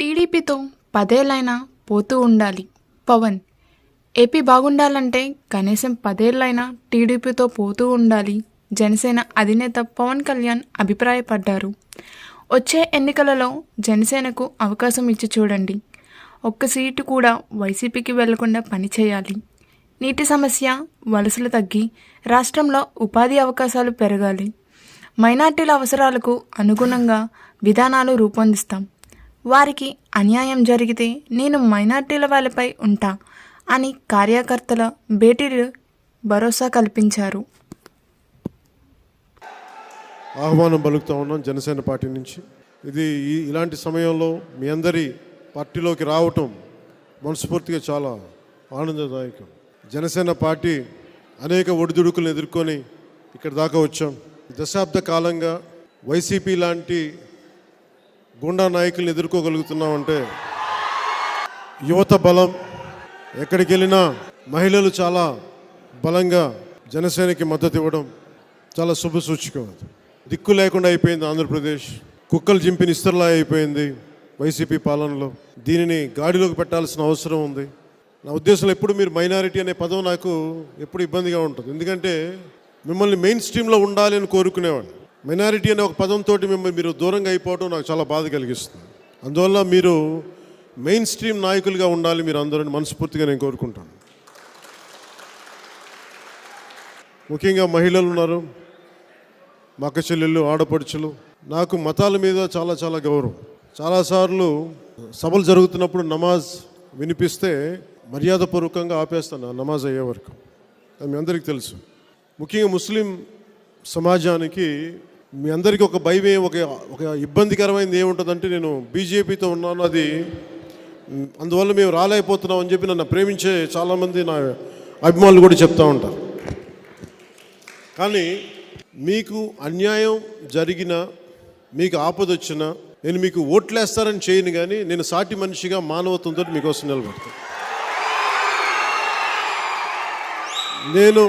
టీడీపీతో పదేళ్ళైనా పోతూ ఉండాలి. పవన్ ఏపీ బాగుండాలంటే కనీసం పదేళ్ళైనా టీడీపీతో పోతూ ఉండాలి. జనసేన అధినేత పవన్ కళ్యాణ్ అభిప్రాయపడ్డారు. వచ్చే ఎన్నికలలో జనసేనకు అవకాశం ఇచ్చి చూడండి. ఒక్క సీటు కూడా వైసీపీకి వెళ్ళకుండా పనిచేయాలి నీటి సమస్య వలసలు తగ్గి రాష్ట్రంలో ఉపాధి అవకాశాలు పెరగాలి. మైనార్టీల అవసరాలకు అనుగుణంగా విధానాలు రూపొందిస్తాం. వారికి అన్యాయం జరిగితే నేను మైనార్టీల వాళ్ళపై ఉంటా అని కార్యకర్తల భేటీలు భరోసా కల్పించారు. ఆహ్వానం పలుకుతా ఉన్నాం జనసేన పార్టీ నుంచి. ఇది ఇలాంటి సమయంలో మీ అందరి పార్టీలోకి రావటం మనస్ఫూర్తిగా చాలా ఆనందదాయకం. జనసేన పార్టీ అనేక ఒడిదుడుకులను ఎదుర్కొని ఇక్కడ దాకా వచ్చాం. దశాబ్ద కాలంగా వైసీపీ లాంటి గుండా నాయకులను ఎదుర్కోగలుగుతున్నామంటే యువత బలం ఎక్కడికి వెళ్ళినా మహిళలు చాలా బలంగా జనసేనకి మద్దతు ఇవ్వడం చాలా శుభసూచికం దిక్కు లేకుండా అయిపోయింది ఆంధ్రప్రదేశ్. కుక్కలు జింపిన ఇస్తర్లా అయిపోయింది వైసీపీ పాలనలో. దీనిని గాడిలోకి పెట్టాల్సిన అవసరం ఉంది. నా ఉద్దేశంలో ఎప్పుడు మీరు మైనారిటీ అనే పదం నాకు ఎప్పుడు ఇబ్బందిగా ఉంటుంది. ఎందుకంటే మిమ్మల్ని మెయిన్ స్ట్రీమ్లో ఉండాలి అని కోరుకునేవాడిని. మైనారిటీ అనే ఒక పదంతో మిమ్మల్ని మీరు దూరంగా అయిపోవడం నాకు చాలా బాధ కలిగిస్తుంది. అందువల్ల మీరు మెయిన్ స్ట్రీమ్ నాయకులుగా ఉండాలి మీరు అందరూ మనస్ఫూర్తిగా నేను కోరుకుంటాను. ముఖ్యంగా మహిళలు ఉన్నారు మా అక్క చెల్లెళ్ళు ఆడపడుచులు. నాకు మతాల మీద చాలా చాలా గౌరవం. చాలాసార్లు సభలు జరుగుతున్నప్పుడు నమాజ్ వినిపిస్తే మర్యాదపూర్వకంగా ఆపేస్తాను నమాజ్ అయ్యే వరకు. అది మీ అందరికీ తెలుసు. ముఖ్యంగా ముస్లిం సమాజానికి మీ అందరికీ ఒక భయం ఒక ఒక ఇబ్బందికరమైనది ఏముంటుందంటే నేను బీజేపీతో ఉన్నాను అది అందువల్ల మేము రాలేకపోతున్నాం అని చెప్పి నన్ను ప్రేమించే చాలామంది నా అభిమానులు కూడా చెప్తూ ఉంటారు. కానీ మీకు అన్యాయం జరిగిన మీకు ఆపదొచ్చిన నేను మీకు ఓట్లేస్తారని చేయను కానీ నేను సాటి మనిషిగా మానవత్వంతో మీకోసం నిలబడతాను. నేను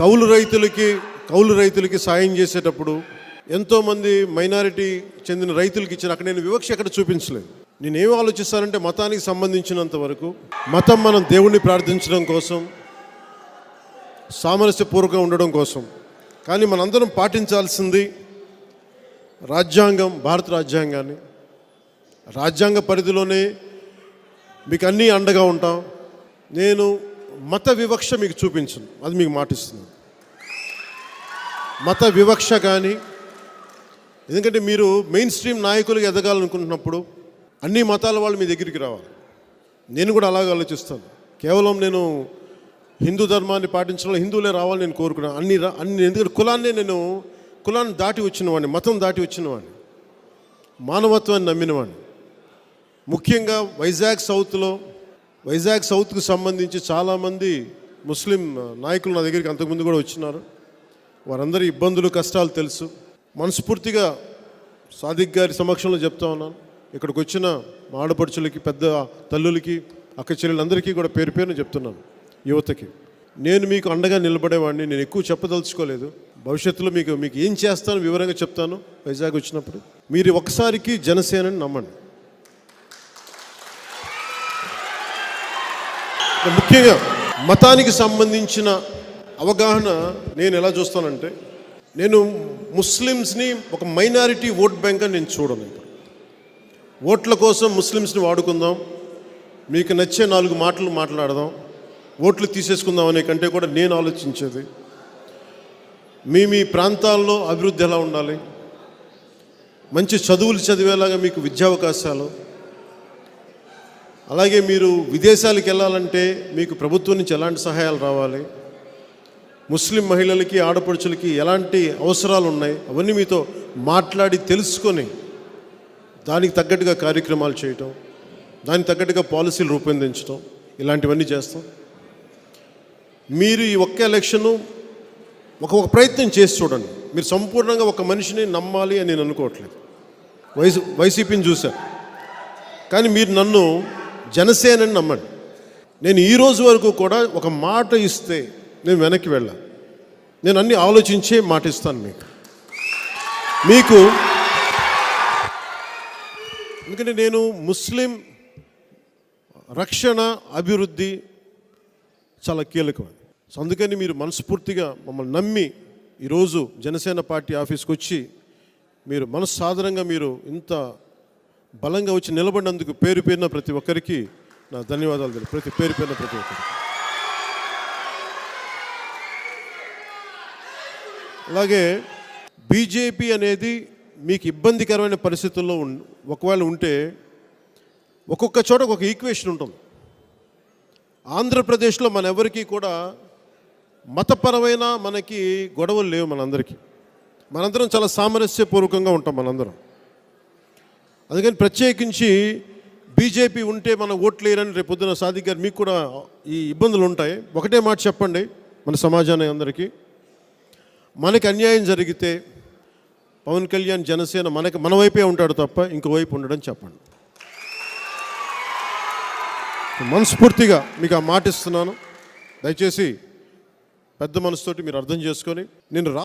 కౌలు రైతులకి కౌలు రైతులకి సాయం చేసేటప్పుడు ఎంతోమంది మైనారిటీ చెందిన రైతులకి ఇచ్చిన అక్కడ నేను వివక్ష ఎక్కడ చూపించలేదు. నేను ఏం ఆలోచిస్తానంటే మతానికి సంబంధించినంత వరకు మతం మనం దేవుణ్ణి ప్రార్థించడం కోసం సామరస్యపూర్వకంగా ఉండడం కోసం. కానీ మనందరం పాటించాల్సింది రాజ్యాంగం భారత రాజ్యాంగాన్ని. రాజ్యాంగ పరిధిలోనే మీకు అన్నీ అండగా ఉంటాం. నేను మత వివక్ష మీకు చూపించను. అది మీకు మాటిస్తున్నాను మత వివక్ష కానీ ఎందుకంటే మీరు మెయిన్ స్ట్రీమ్ నాయకులుగా ఎదగాలనుకుంటున్నప్పుడు అన్ని మతాల వాళ్ళు మీ దగ్గరికి రావాలి. నేను కూడా అలాగే ఆలోచిస్తాను. కేవలం నేను హిందూ ధర్మాన్ని పాటించడం హిందువులే రావాలని నేను కోరుకున్నాను అన్ని అన్ని ఎందుకంటే కులాన్నే నేను కులాన్ని దాటి వచ్చినవాడిని మతం దాటి వచ్చినవాడిని మానవత్వాన్ని నమ్మినవాడిని ముఖ్యంగా వైజాగ్ సౌత్లో వైజాగ్ సౌత్కు సంబంధించి చాలామంది ముస్లిం నాయకులు నా దగ్గరికి అంతకుముందు కూడా వచ్చినారు. వారందరి ఇబ్బందులు కష్టాలు తెలుసు. మనస్ఫూర్తిగా సాదిక్ గారి సమక్షంలో చెప్తా ఉన్నాను. ఇక్కడికి వచ్చిన మా ఆడపడుచులకి పెద్ద తల్లులకి అక్క చెల్లెలందరికీ కూడా పేరు పేరును చెప్తున్నాను. యువతకి నేను మీకు అండగా నిలబడేవాడిని నేను ఎక్కువ చెప్పదలుచుకోలేదు. భవిష్యత్తులో మీకు మీకు ఏం చేస్తాను వివరంగా చెప్తాను వైజాగ్ వచ్చినప్పుడు. మీరు ఒకసారికి జనసేనని నమ్మండి. ముఖ్యంగా మతానికి సంబంధించిన అవగాహన నేను ఎలా చూస్తానంటే నేను ముస్లిమ్స్ని ఒక మైనారిటీ ఓట్ బ్యాంక్ అని నేను చూడను ఓట్ల కోసం ముస్లిమ్స్ని వాడుకుందాం మీకు నచ్చే నాలుగు మాటలు మాట్లాడదాం ఓట్లు తీసేసుకుందాం అనే కంటే కూడా నేను ఆలోచించేది. మీ మీ ప్రాంతాల్లో అభివృద్ధి ఎలా ఉండాలి? మంచి చదువులు చదివేలాగా మీకు విద్యావకాశాలు. అలాగే మీరు విదేశాలకు వెళ్ళాలంటే మీకు ప్రభుత్వం నుంచి ఎలాంటి సహాయాలు రావాలి? ముస్లిం మహిళలకి ఆడపడుచులకి ఎలాంటి అవసరాలు ఉన్నాయి అవన్నీ మీతో మాట్లాడి తెలుసుకొని దానికి తగ్గట్టుగా కార్యక్రమాలు చేయటం దానికి తగ్గట్టుగా పాలసీలు రూపొందించడం ఇలాంటివన్నీ చేస్తాం. మీరు ఈ ఒక్క ఎలక్షను ఒక ఒక ప్రయత్నం చేసి చూడండి. మీరు సంపూర్ణంగా ఒక మనిషిని నమ్మాలి అని నేను అనుకోవట్లేదు. వైసీ వైసీపీని చూశాను కానీ మీరు నన్ను జనసేనని నమ్మండి. నేను ఈ రోజు వరకు కూడా ఒక మాట ఇస్తే నేను వెనక్కి వెళ్ళా. నేను అన్ని ఆలోచించే మాట ఇస్తాను మీకు. మీకు ఎందుకంటే నేను ముస్లిం రక్షణ అభివృద్ధి చాలా కీలకం సో అందుకని మీరు మనస్ఫూర్తిగా మమ్మల్ని నమ్మి ఈరోజు జనసేన పార్టీ ఆఫీస్కి వచ్చి మీరు మనస్సాధారణంగా మీరు ఇంత బలంగా వచ్చి నిలబడినందుకు పేరు పేరున ప్రతి ఒక్కరికి నా ధన్యవాదాలు తెలుపు ప్రతి పేరు పేరున ప్రతి ఒక్కరికి. అలాగే బీజేపీ అనేది మీకు ఇబ్బందికరమైన పరిస్థితుల్లో ఒకవేళ ఉంటే ఒక్కొక్క చోట ఒక ఈక్వేషన్ ఉంటుంది. ఆంధ్రప్రదేశ్లో మన ఎవరికీ కూడా మతపరమైన మనకి గొడవలు లేవు మనందరికీ. మనందరం చాలా సామరస్యపూర్వకంగా ఉంటాం మనందరం. అందుకని ప్రత్యేకించి బీజేపీ ఉంటే మన ఓట్లేరని రేపొద్దున రేపు పొద్దున సాదిక్ గారు మీకు కూడా ఈ ఇబ్బందులు ఉంటాయి. ఒకటే మాట చెప్పండి మన సమాజాన్ని అందరికీ. మనకి అన్యాయం జరిగితే పవన్ కళ్యాణ్ జనసేన మనకి మన వైపే ఉంటాడు తప్ప ఇంకో వైపు ఉండడం చెప్పండి. మనస్ఫూర్తిగా మీకు ఆ మాట ఇస్తున్నాను. దయచేసి పెద్ద మనసుతోటి మీరు అర్థం చేసుకొని నేను రా